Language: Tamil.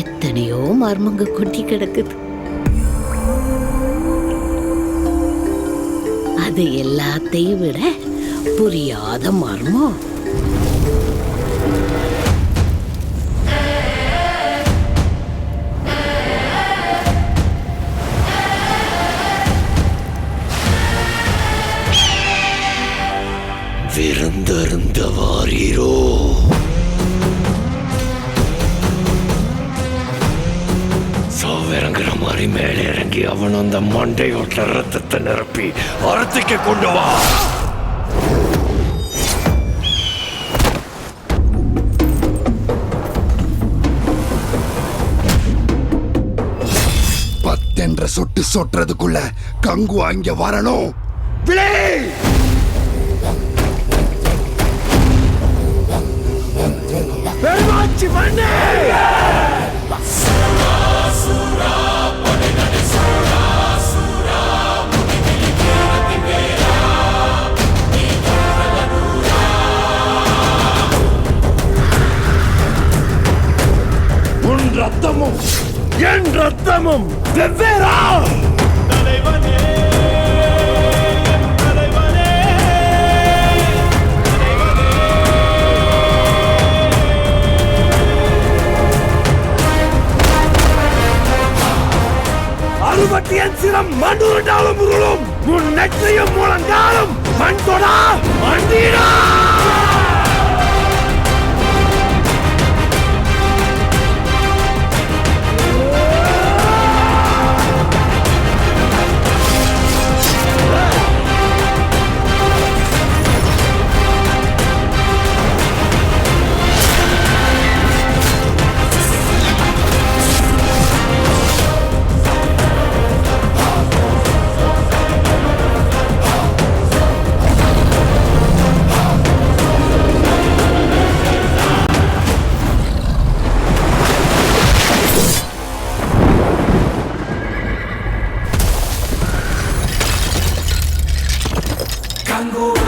எத்தனையோ மர்மங்க கொட்டி கிடக்குது. அது எல்லாத்தையும் விட புரியாத மர்மம். விருந்தருந்த வாரீரோ லாரி மேலே இறங்கி அவன் அந்த மண்டையோட்ட ரத்தத்தை நிரப்பி அறத்துக்கு கொண்டு வா. பத்தென்ற சொட்டு சொட்டுறதுக்குள்ள கங்கு அங்க வரணும். விளை பெருமாச்சி பண்ணு ரத்தமும் என் ரத்தமும் வெவ்வேறா. அறுபத்தியன் சிரம் மண்டுருண்டாலும் உருளும். உன் நெற்றியும் முழங்காலும் மண் தொடா மண்டீடா tango.